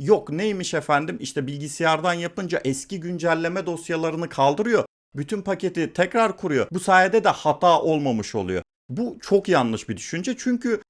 Yok neymiş efendim işte bilgisayardan yapınca eski güncelleme dosyalarını kaldırıyor. Bütün paketi tekrar kuruyor. Bu sayede de hata olmamış oluyor. Bu çok yanlış bir düşünce çünkü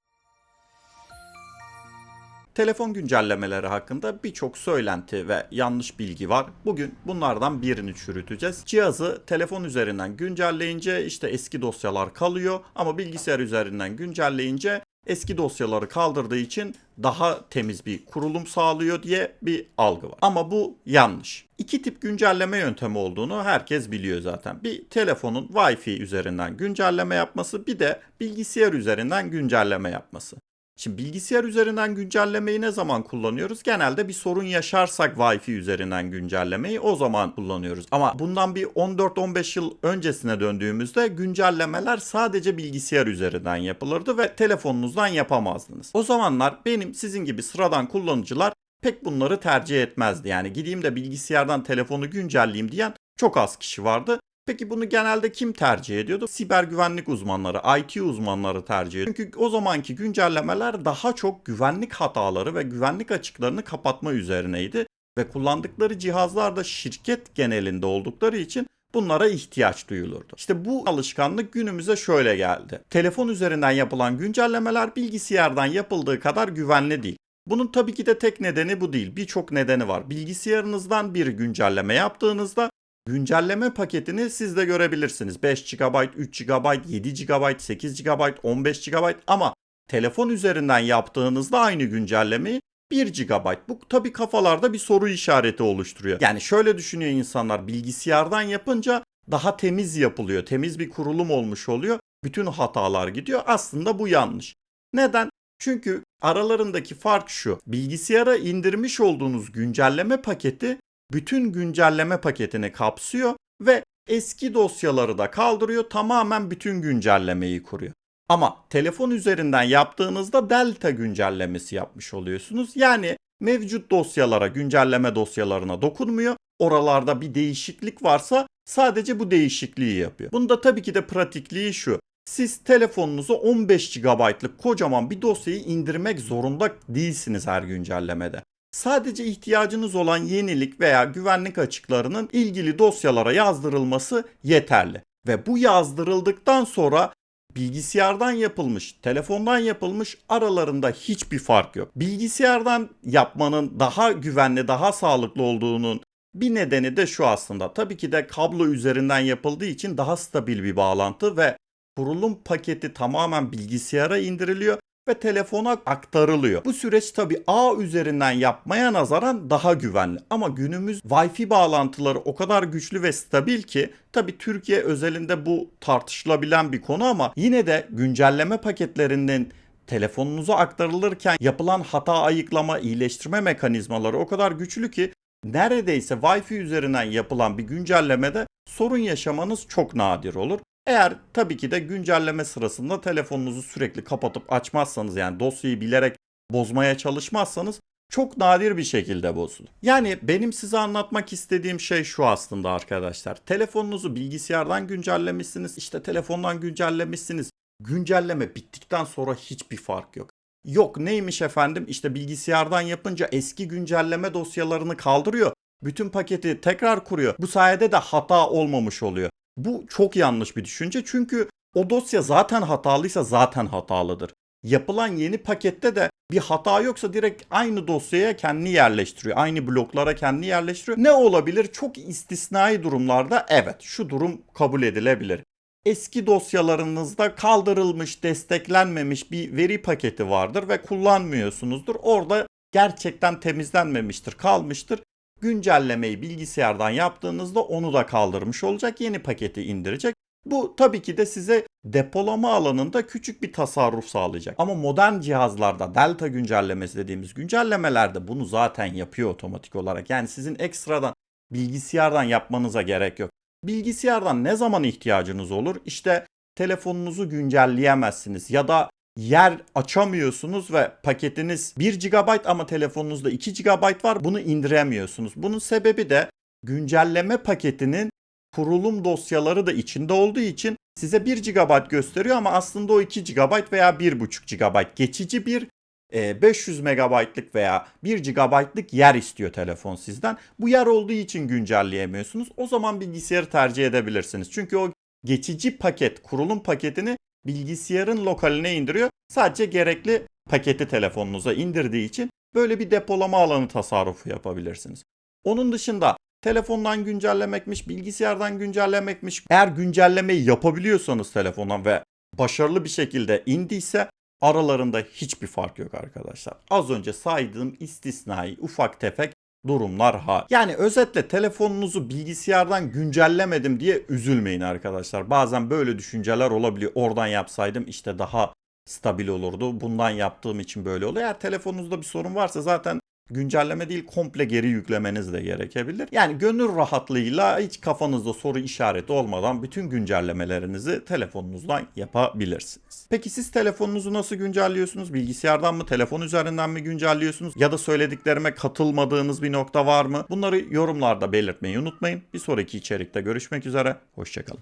telefon güncellemeleri hakkında birçok söylenti ve yanlış bilgi var. Bugün bunlardan birini çürüteceğiz. Cihazı telefon üzerinden güncelleyince işte eski dosyalar kalıyor ama bilgisayar üzerinden güncelleyince eski dosyaları kaldırdığı için daha temiz bir kurulum sağlıyor diye bir algı var. Ama bu yanlış. İki tip güncelleme yöntemi olduğunu herkes biliyor zaten. Bir telefonun Wi-Fi üzerinden güncelleme yapması, bir de bilgisayar üzerinden güncelleme yapması. Şimdi bilgisayar üzerinden güncellemeyi ne zaman kullanıyoruz? Genelde bir sorun yaşarsak Wi-Fi üzerinden güncellemeyi o zaman kullanıyoruz. Ama bundan bir 14-15 yıl öncesine döndüğümüzde güncellemeler sadece bilgisayar üzerinden yapılırdı ve telefonunuzdan yapamazdınız. O zamanlar benim sizin gibi sıradan kullanıcılar pek bunları tercih etmezdi. Yani gideyim de bilgisayardan telefonu güncelleyeyim diyen çok az kişi vardı. Peki bunu genelde kim tercih ediyordu? Siber güvenlik uzmanları, IT uzmanları tercih ediyor. Çünkü o zamanki güncellemeler daha çok güvenlik hataları ve güvenlik açıklarını kapatma üzerineydi. Ve kullandıkları cihazlar da şirket genelinde oldukları için bunlara ihtiyaç duyulurdu. İşte bu alışkanlık günümüze şöyle geldi. Telefon üzerinden yapılan güncellemeler bilgisayardan yapıldığı kadar güvenli değil. Bunun tabii ki de tek nedeni bu değil. Birçok nedeni var. Bilgisayarınızdan bir güncelleme yaptığınızda güncelleme paketini siz de görebilirsiniz. 5 GB, 3 GB, 7 GB, 8 GB, 15 GB ama telefon üzerinden yaptığınızda aynı güncellemeyi 1 GB. Bu tabii kafalarda bir soru işareti oluşturuyor. Yani şöyle düşünüyor insanlar bilgisayardan yapınca daha temiz yapılıyor. Temiz bir kurulum olmuş oluyor. Bütün hatalar gidiyor. Aslında bu yanlış. Neden? Çünkü aralarındaki fark şu. Bilgisayara indirmiş olduğunuz güncelleme paketi bütün güncelleme paketini kapsıyor ve eski dosyaları da kaldırıyor. Tamamen bütün güncellemeyi kuruyor. Ama telefon üzerinden yaptığınızda delta güncellemesi yapmış oluyorsunuz. Yani mevcut dosyalara, güncelleme dosyalarına dokunmuyor. Oralarda bir değişiklik varsa sadece bu değişikliği yapıyor. Bunda tabii ki de pratikliği şu. Siz telefonunuza 15 GB'lık kocaman bir dosyayı indirmek zorunda değilsiniz her güncellemede. Sadece ihtiyacınız olan yenilik veya güvenlik açıklarının ilgili dosyalara yazdırılması yeterli. Ve bu yazdırıldıktan sonra bilgisayardan yapılmış, telefondan yapılmış aralarında hiçbir fark yok. Bilgisayardan yapmanın daha güvenli, daha sağlıklı olduğunun bir nedeni de şu aslında. Tabii ki de kablo üzerinden yapıldığı için daha stabil bir bağlantı ve kurulum paketi tamamen bilgisayara indiriliyor ve telefona aktarılıyor. Bu süreç tabi ağ üzerinden yapmaya nazaran daha güvenli. Ama günümüz Wi-Fi bağlantıları o kadar güçlü ve stabil ki tabi Türkiye özelinde bu tartışılabilen bir konu ama yine de güncelleme paketlerinin telefonunuza aktarılırken yapılan hata ayıklama, iyileştirme mekanizmaları o kadar güçlü ki neredeyse Wi-Fi üzerinden yapılan bir güncellemede sorun yaşamanız çok nadir olur. Eğer tabii ki de güncelleme sırasında telefonunuzu sürekli kapatıp açmazsanız yani dosyayı bilerek bozmaya çalışmazsanız çok nadir bir şekilde bozulur. Yani benim size anlatmak istediğim şey şu aslında arkadaşlar. Telefonunuzu bilgisayardan güncellemişsiniz, işte telefondan güncellemişsiniz. Güncelleme bittikten sonra hiçbir fark yok. Yok neymiş efendim işte bilgisayardan yapınca eski güncelleme dosyalarını kaldırıyor. Bütün paketi tekrar kuruyor. Bu sayede de hata olmamış oluyor. Bu çok yanlış bir düşünce çünkü o dosya zaten hatalıysa zaten hatalıdır. Yapılan yeni pakette de bir hata yoksa direkt aynı dosyaya kendini yerleştiriyor. Aynı bloklara kendini yerleştiriyor. Ne olabilir? Çok istisnai durumlarda evet şu durum kabul edilebilir. Eski dosyalarınızda kaldırılmış, desteklenmemiş bir veri paketi vardır ve kullanmıyorsunuzdur. Orada gerçekten temizlenmemiştir, kalmıştır güncellemeyi bilgisayardan yaptığınızda onu da kaldırmış olacak. Yeni paketi indirecek. Bu tabii ki de size depolama alanında küçük bir tasarruf sağlayacak. Ama modern cihazlarda delta güncellemesi dediğimiz güncellemelerde bunu zaten yapıyor otomatik olarak. Yani sizin ekstradan bilgisayardan yapmanıza gerek yok. Bilgisayardan ne zaman ihtiyacınız olur? İşte telefonunuzu güncelleyemezsiniz ya da yer açamıyorsunuz ve paketiniz 1 GB ama telefonunuzda 2 GB var. Bunu indiremiyorsunuz. Bunun sebebi de güncelleme paketinin kurulum dosyaları da içinde olduğu için size 1 GB gösteriyor ama aslında o 2 GB veya 1.5 GB geçici bir e, 500 megabaytlık veya 1 GB'lık yer istiyor telefon sizden. Bu yer olduğu için güncelleyemiyorsunuz. O zaman bilgisayarı tercih edebilirsiniz. Çünkü o geçici paket, kurulum paketini bilgisayarın lokaline indiriyor. Sadece gerekli paketi telefonunuza indirdiği için böyle bir depolama alanı tasarrufu yapabilirsiniz. Onun dışında telefondan güncellemekmiş, bilgisayardan güncellemekmiş. Eğer güncellemeyi yapabiliyorsanız telefondan ve başarılı bir şekilde indiyse aralarında hiçbir fark yok arkadaşlar. Az önce saydığım istisnai ufak tefek durumlar ha. Yani özetle telefonunuzu bilgisayardan güncellemedim diye üzülmeyin arkadaşlar. Bazen böyle düşünceler olabiliyor. Oradan yapsaydım işte daha stabil olurdu. Bundan yaptığım için böyle oluyor. Eğer telefonunuzda bir sorun varsa zaten güncelleme değil komple geri yüklemeniz de gerekebilir. Yani gönül rahatlığıyla hiç kafanızda soru işareti olmadan bütün güncellemelerinizi telefonunuzdan yapabilirsiniz. Peki siz telefonunuzu nasıl güncelliyorsunuz? Bilgisayardan mı, telefon üzerinden mi güncelliyorsunuz? Ya da söylediklerime katılmadığınız bir nokta var mı? Bunları yorumlarda belirtmeyi unutmayın. Bir sonraki içerikte görüşmek üzere. Hoşçakalın.